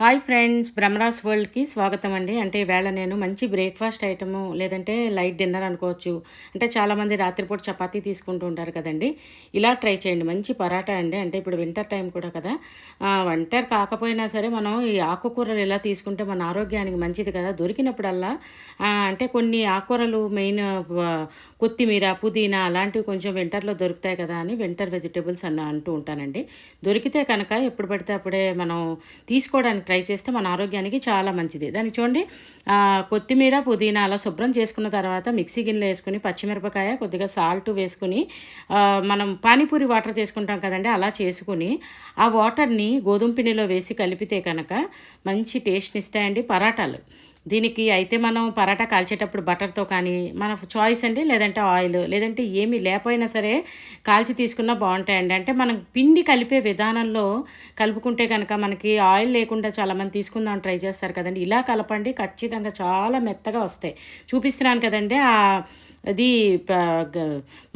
Hi friends బ్రహ్మరాస్ వరల్డ్కి స్వాగతం అండి అంటే ఈవేళ నేను మంచి బ్రేక్ఫాస్ట్ ఐటము లేదంటే లైట్ డిన్నర్ అనుకోవచ్చు. అంటే చాలామంది రాత్రిపూట చపాతీ తీసుకుంటూ ఉంటారు కదండి. ఇలా ట్రై చేయండి. మంచి పరాటా అండి. అంటే ఇప్పుడు వింటర్ టైం కూడా కదా. వింటర్ కాకపోయినా సరే మనం ఈ ఆకుకూరలు ఇలా తీసుకుంటే మన ఆరోగ్యానికి మంచిది కదా. దొరికినప్పుడల్లా అంటే కొన్ని ఆకుకూరలు మెయిన్ కొత్తిమీర పుదీనా అలాంటివి కొంచెం వింటర్లో దొరుకుతాయి కదా అని వింటర్ వెజిటేబుల్స్ అన్న అంటూ ఉంటానండి. దొరికితే కనుక ఎప్పుడు పడితే అప్పుడే మనం తీసుకోవడానికి ట్రై చేస్తే మన ఆరోగ్యానికి చాలా మంచిది. దానికి చూడండి. కొత్తిమీర పుదీనా అలా శుభ్రం చేసుకున్న తర్వాత మిక్సీ గిన్నెలో వేసుకుని పచ్చిమిరపకాయ కొద్దిగా సాల్ట్ వేసుకుని మనం పానీపూరి వాటర్ చేసుకుంటాం కదండి అలా చేసుకుని ఆ వాటర్ని గోధుమ పిండిలో వేసి కలిపితే కనుక మంచి టేస్ట్ని ఇస్తాయండి పరాటాలు. దీనికి అయితే మనం పరాటా కాల్చేటప్పుడు బటర్తో కానీ మన చాయిస్ అండి లేదంటే ఆయిల్ లేదంటే ఏమీ లేకపోయినా సరే కాల్చి తీసుకున్నా బాగుంటాయండి. అంటే మనం పిండి కలిపే విధానంలో కలుపుకుంటే కనుక మనకి ఆయిల్ లేకుండా చాలామంది తీసుకుందాం ట్రై చేస్తారు కదండి. ఇలా కలపండి ఖచ్చితంగా చాలా మెత్తగా వస్తాయి. చూపిస్తున్నాను కదండి ఆ అది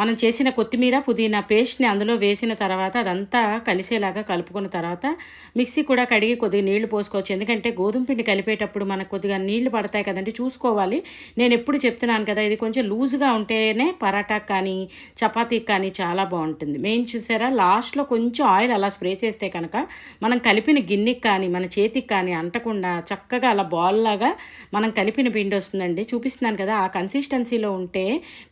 మనం చేసిన కొత్తిమీర పుదీనా పేస్ట్ని అందులో వేసిన తర్వాత అదంతా కలిసేలాగా కలుపుకున్న తర్వాత మిక్సీ కూడా కడిగి కొద్దిగా నీళ్ళు పోసుకోవచ్చు. ఎందుకంటే గోధుమ పిండి కలిపేటప్పుడు మనకు కొద్దిగా నీళ్ళు పడతాయి కదండి చూసుకోవాలి. నేను ఎప్పుడు చెప్తున్నాను కదా ఇది కొంచెం లూజ్గా ఉంటేనే పరాటా కానీ చపాతీకి కానీ చాలా బాగుంటుంది. మెయిన్ చూసారా లాస్ట్లో కొంచెం ఆయిల్ అలా స్ప్రే చేస్తే కనుక మనం కలిపిన గిన్నెకి కానీ మన చేతికి కానీ అంటకుండా చక్కగా అలా బాల్ లాగా మనం కలిపిన పిండి వస్తుందండి. చూపిస్తున్నాను కదా ఆ కన్సిస్టెన్సీలో ఉంటే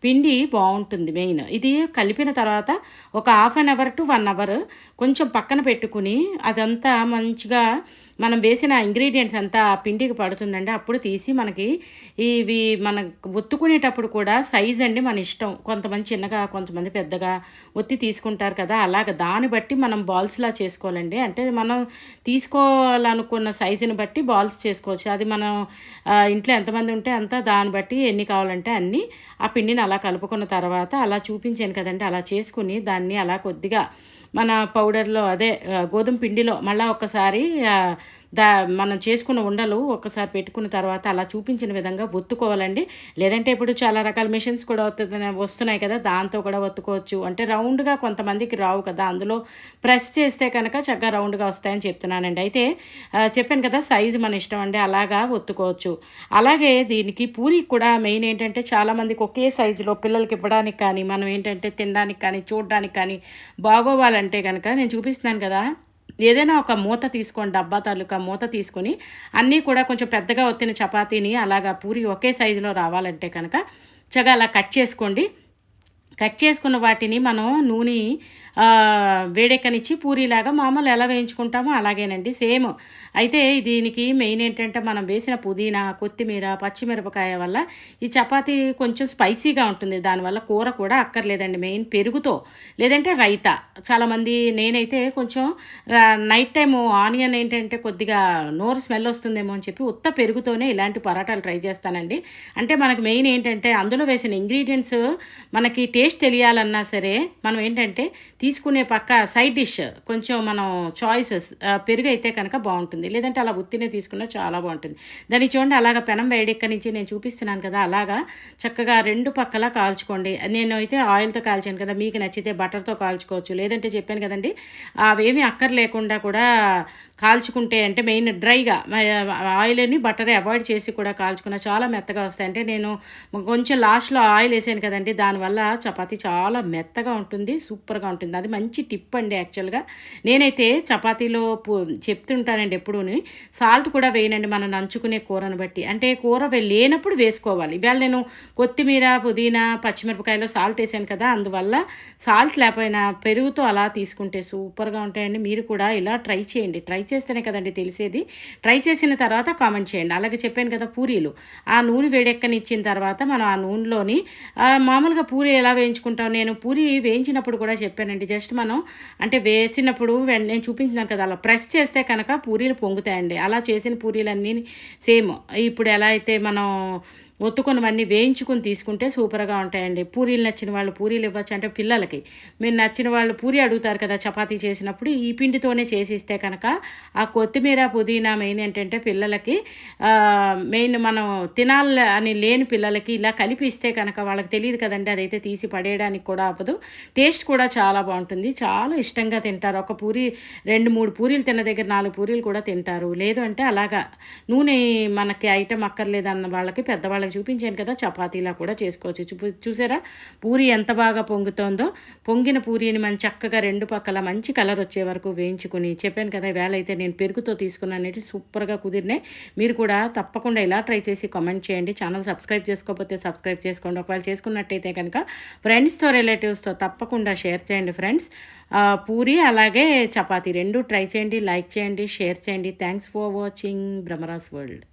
పిండి బాగుంటుంది మెయిన్. ఇది కలిపిన తర్వాత ఒక half an hour to one hour కొంచెం పక్కన పెట్టుకుని అదంతా మంచిగా మనం వేసిన ఇంగ్రీడియంట్స్ అంతా ఆ పిండికి పడుతుందండి. అప్పుడు తీసి మనకి ఇవి మన ఒత్తుకునేటప్పుడు కూడా సైజ్ అండి మన ఇష్టం. కొంతమంది చిన్నగా కొంతమంది పెద్దగా ఒత్తి తీసుకుంటారు కదా అలాగ దాన్ని బట్టి మనం బాల్స్లా చేసుకోవాలండి. అంటే మనం తీసుకోవాలనుకున్న సైజుని బట్టి బాల్స్ చేసుకోవచ్చు. అది మనం ఇంట్లో ఎంతమంది ఉంటే అంత దాన్ని బట్టి ఎన్ని కావాలంటే అన్ని ఆ పిండిని అలా కలుపుకున్న తర్వాత అలా చూపించాను కదండి. అలా చేసుకుని దాన్ని అలా కొద్దిగా మన పౌడర్లో అదే గోధుమ పిండిలో మళ్ళీ ఒక్కసారి దా మనం చేసుకున్న ఉండలు ఒక్కసారి పెట్టుకున్న తర్వాత అలా చూపించిన విధంగా ఒత్తుకోవాలండి. లేదంటే ఇప్పుడు చాలా రకాల మిషన్స్ కూడా వస్తున్నాయి వస్తున్నాయి కదా దాంతో కూడా ఒత్తుకోవచ్చు. అంటే రౌండ్గా కొంతమందికి రావు కదా అందులో ప్రెస్ చేస్తే కనుక చక్కగా రౌండ్గా వస్తాయని చెప్తున్నానండి. అయితే చెప్పాను కదా సైజు మన ఇష్టం అండి అలాగా ఒత్తుకోవచ్చు. అలాగే దీనికి పూరికి కూడా మెయిన్ ఏంటంటే చాలామందికి ఒకే సైజులో పిల్లలకి ఇవ్వడానికి కానీ మనం ఏంటంటే తినడానికి కానీ చూడడానికి కానీ బాగోవాలంటే కనుక నేను చూపిస్తున్నాను కదా ఏదైనా ఒక మూత తీసుకోండి డబ్బా తాలూకా మూత తీసుకొని అన్నీ కూడా కొంచెం పెద్దగా వచ్చిన చపాతీని అలాగా పూరి ఒకే సైజులో రావాలంటే కనుక చక్కగా అలా కట్ చేసుకోండి. కట్ చేసుకున్న వాటిని మనం నూనె వేడెక్కనిచ్చి పూరీలాగా మామూలు ఎలా వేయించుకుంటామో అలాగేనండి సేమ్. అయితే దీనికి మెయిన్ ఏంటంటే మనం వేసిన పుదీనా కొత్తిమీర పచ్చిమిరపకాయ వల్ల ఈ చపాతీ కొంచెం స్పైసీగా ఉంటుంది. దానివల్ల కూర కూడా అక్కర్లేదండి మెయిన్ పెరుగుతో. లేదంటే రైతా. చాలామంది నేనైతే కొంచెం నైట్ టైం ఆనియన్ ఏంటంటే కొద్దిగా నోరు స్మెల్ వస్తుందేమో అని చెప్పి ఉత్త పెరుగుతోనే ఇలాంటి పరాటాలు ట్రై చేస్తానండి. అంటే మనకు మెయిన్ ఏంటంటే అందులో వేసిన ఇంగ్రీడియంట్స్ మనకి టేస్ట్ తెలియాలన్నా సరే మనం ఏంటంటే తీసుకునే పక్క సైడ్ డిష్ కొంచెం మనం చాయిసెస్ పెరుగు అయితే కనుక బాగుంటుంది. లేదంటే అలా ఉత్తినే తీసుకున్నా చాలా బాగుంటుంది. దాన్ని చూడండి అలాగా పెనం వేడెక్క నుంచి నేను చూపిస్తున్నాను కదా అలాగా చక్కగా రెండు పక్కలా కాల్చుకోండి. నేను అయితే ఆయిల్తో కాల్చాను కదా మీకు నచ్చితే బటర్తో కాల్చుకోవచ్చు. లేదంటే చెప్పాను కదండి అవేమి అక్కర్ లేకుండా కూడా కాల్చుకుంటే అంటే మెయిన్ డ్రైగా ఆయిల్ని బటర్ అవాయిడ్ చేసి కూడా కాల్చుకున్న చాలా మెత్తగా వస్తాయి. అంటే నేను కొంచెం లాస్ట్లో ఆయిల్ వేసాను కదండి దానివల్ల చపాతీ చాలా మెత్తగా ఉంటుంది సూపర్గా ఉంటుంది. అది మంచి టిప్ అండి యాక్చువల్గా. నేనైతే చపాతీలో చెప్తుంటానండి ఎప్పుడూ సాల్ట్ కూడా వేయనండి మనం నంచుకునే కూరను బట్టి. అంటే కూర లేనప్పుడు వేసుకోవాలి. ఇవాళ నేను కొత్తిమీర పుదీనా పచ్చిమిరపకాయలో సాల్ట్ వేసాను కదా! అందువల్ల సాల్ట్ లేకపోయినా పెరుగుతో అలా తీసుకుంటే సూపర్గా ఉంటాయండి. మీరు కూడా ఇలా ట్రై చేయండి. ట్రై చేస్తేనే కదండి తెలిసేది. ట్రై చేసిన తర్వాత కామెంట్ చేయండి. అలాగే చెప్పాను కదా పూరీలు. ఆ నూనె వేడెక్కనిచ్చిన తర్వాత మనం ఆ నూనెలోని మామూలుగా పూరి ఎలా వేయించుకుంటాం? నేను పూరి వేయించినప్పుడు కూడా చెప్పానండి జస్ట్ మనం అంటే వేసినప్పుడు నేను చూపించినాను కదా అలా ప్రెస్ చేస్తే కనుక పూరీలు పొంగుతాయండి. అలా చేసిన పూరీలన్నీ సేమ్. ఇప్పుడు ఎలా అయితే మనం ఒత్తుకున్నవన్నీ వేయించుకుని తీసుకుంటే సూపర్గా ఉంటాయండి. పూరీలు నచ్చిన వాళ్ళు పూరీలు ఇవ్వచ్చు అంటే పిల్లలకి. మీరు నచ్చిన వాళ్ళు పూరి అడుగుతారు కదా చపాతీ చేసినప్పుడు ఈ పిండితోనే చేసి ఇస్తే కనుక ఆ కొత్తిమీర పుదీనా మెయిన్ ఏంటంటే పిల్లలకి మెయిన్ మనం తినాలి అని లేని పిల్లలకి ఇలా కలిపిస్తే కనుక వాళ్ళకి తెలియదు కదండి అదైతే తీసి పడేయడానికి కూడా అవ్వదు. టేస్ట్ కూడా చాలా బాగుంటుంది. చాలా ఇష్టంగా తింటారు. ఒక పూరి రెండు మూడు పూరీలు తిన్న దగ్గర నాలుగు పూరీలు కూడా తింటారు. లేదు అంటే అలాగా నూనె మనకి ఐటెం అక్కర్లేదన్న వాళ్ళకి పెద్దవాళ్ళకి వాళ్ళకి చూపించాను కదా చపాతీలా కూడా చేసుకోవచ్చు. చూ చూసారా? పూరి ఎంత బాగా పొంగుతోందో. పొంగిన పూరీని మనం చక్కగా రెండు పక్కల మంచి కలర్ వచ్చే వరకు వేయించుకుని చెప్పాను కదా వేళ అయితే నేను పెరుగుతో తీసుకున్నాను సూపర్గా కుదిరినాయి. మీరు కూడా తప్పకుండా ఇలా ట్రై చేసి కామెంట్ చేయండి. ఛానల్ సబ్స్క్రైబ్ చేసుకోకపోతే సబ్స్క్రైబ్ చేసుకోండి. ఒకవేళ చేసుకున్నట్టయితే కనుక ఫ్రెండ్స్తో రిలేటివ్స్తో తప్పకుండా షేర్ చేయండి ఫ్రెండ్స్. పూరి అలాగే చపాతీ రెండు ట్రై చేయండి లైక్ చేయండి షేర్ చేయండి. Thanks for watching. బ్రహ్మరాస్ వరల్డ్.